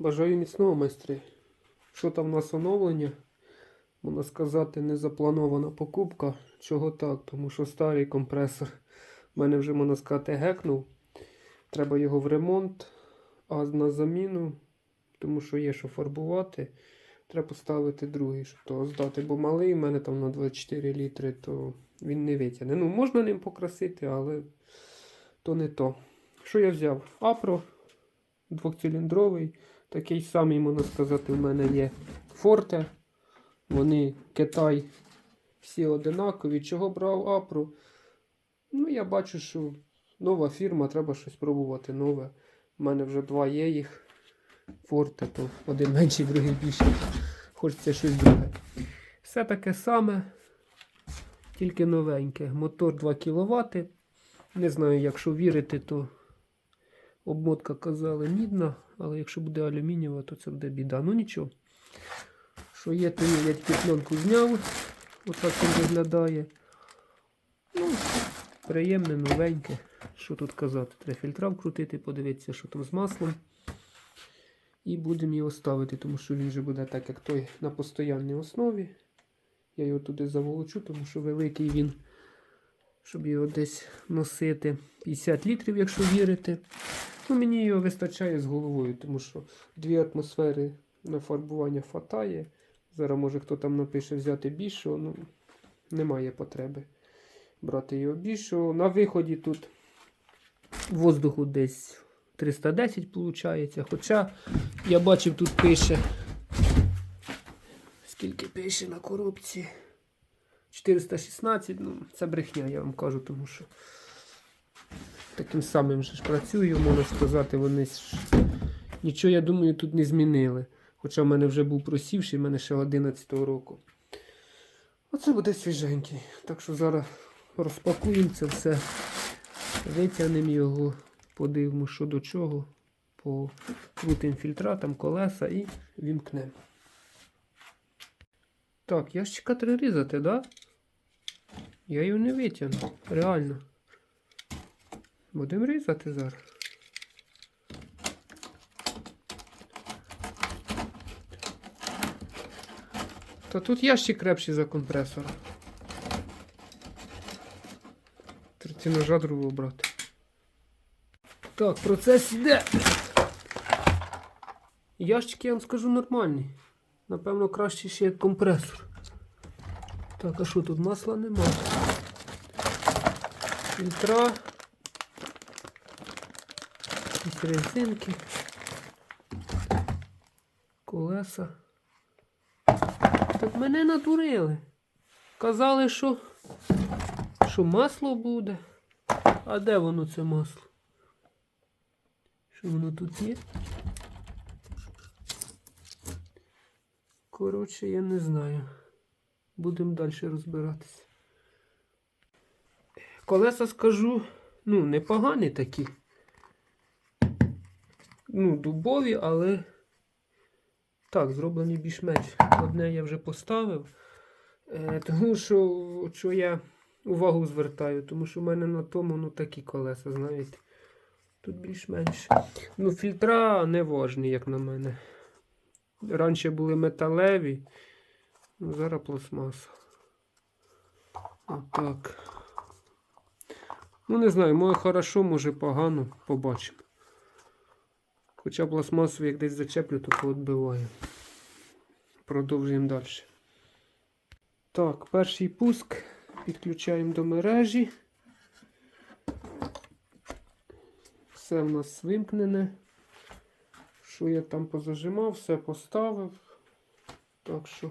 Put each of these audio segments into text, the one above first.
Бажаю міцного майстри. Що там у нас оновлення? Можна сказати, незапланована покупка. Чого так? Тому що старий компресор в мене вже, можна сказати, гекнув. Треба його в ремонт, а на заміну, тому що є що фарбувати. Треба поставити другий, щоб того здати. Бо малий в мене там на 24 літри, то він не витягне. Ну, можна ним покрасити, але то не то. Що я взяв? Апро двохциліндровий. Такий самий, можна сказати, в мене є Форте. Вони Китай всі одинакові. Чого брав Апру? Ну, я бачу, що нова фірма, треба щось пробувати нове. У мене вже два є їх. Форте, то один менший, другий більший. Хочеться щось друге. Все таке саме, тільки новеньке. Мотор 2 кВт. Не знаю, якщо вірити, то обмотка казали мідна, але якщо буде алюмінієва, то це буде біда. Ну нічого. Що є, то є, я тільки пленку зняв. Отак він виглядає. Ну, приємне, новеньке. Що тут казати? Треба фільтра вкрутити, подивитися, що там з маслом. І будемо його ставити, тому що він вже буде так, як той на постоянній основі. Я його туди заволочу, тому що великий він, щоб його десь носити. 50 літрів, якщо вірити. Ну, мені його вистачає з головою, тому що дві атмосфери на фарбування хватає. Зараз, може, хто там напише взяти більшого, ну, немає потреби брати його більшого. На виході тут воздуху десь 310 виходить. Хоча я бачив, тут пише. Скільки пише на коробці? 416, ну, це брехня, я вам кажу, тому що таким самим ж працюю, можна сказати, вони ж нічого, я думаю, тут не змінили. Хоча в мене вже був просівший, в мене ще 11 року. Оце буде свіженький. Так що зараз розпакуємо це все, витягнемо його, подивимося, що до чого, покрутимо фільтра, там колеса і вімкнемо. Так, ящика треба різати, да? Я його не витягну, реально. Будемо різати зараз. Та тут ящик крепший за компресор. Треба ножа другого брати. Так, процес йде. Ящик, я вам скажу, нормальний. Напевно, краще ще як компресор. Так, а що тут масла нема? Фільтра. Якісь резинки. Колеса. Так мене надурили. Казали, що, що масло буде. А де воно це масло? Що воно тут є? Коротше, я не знаю. Будемо далі розбиратися. Колеса скажу, ну, непогані такі. Ну, дубові, але так, зроблені більш-менш. Одне я вже поставив. Е, тому що, що я увагу звертаю, тому що в мене на тому ну, такі колеса, знаєте. Тут більш-менш. Ну, фільтра не важні, як на мене. Раніше були металеві, зараз пластмаса. Отак. Ну, не знаю, може хорошо, може погано, побачимо. Хоча пластмасові як десь зачеплю, то поотбиваю. Продовжуємо далі. Так, перший пуск підключаємо до мережі. Все в нас вимкнене. Що я там позажимав, все поставив. Так що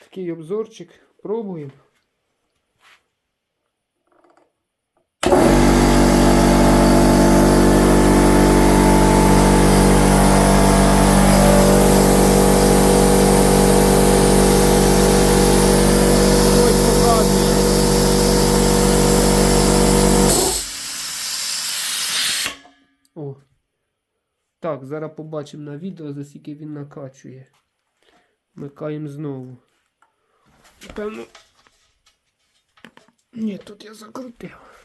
такий обзорчик. Пробуємо. Так, зараз побачимо на відео, за скільки він накачує. Вмикаємо знову. Напевно. Ні, тут я закрутив.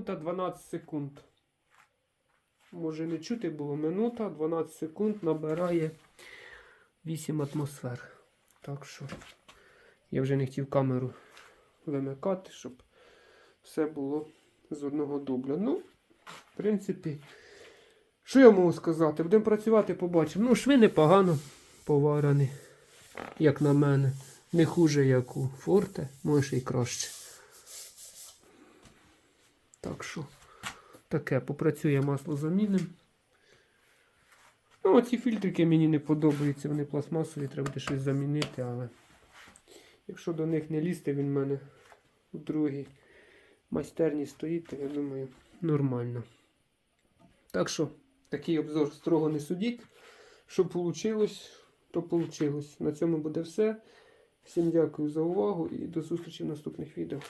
12 секунд. Може не чути було минута, 12 секунд набирає 8 атмосфер. Так що я вже не хотів камеру вимикати, щоб все було з одного дубля. Ну, в принципі, що я можу сказати? Будемо працювати, побачимо. Ну, шви непогано поварені, як на мене. Не хуже, як у Форте, може і краще. Так що, таке, попрацює масло заміним. Ну, оці фільтрики мені не подобаються, вони пластмасові, треба буде щось замінити, але якщо до них не лізти, він в мене у другій майстерні стоїть, то я думаю, нормально. Так що, такий обзор строго не судіть. Що вийшло, то вийшло. На цьому буде все. Всім дякую за увагу і до зустрічі в наступних відео.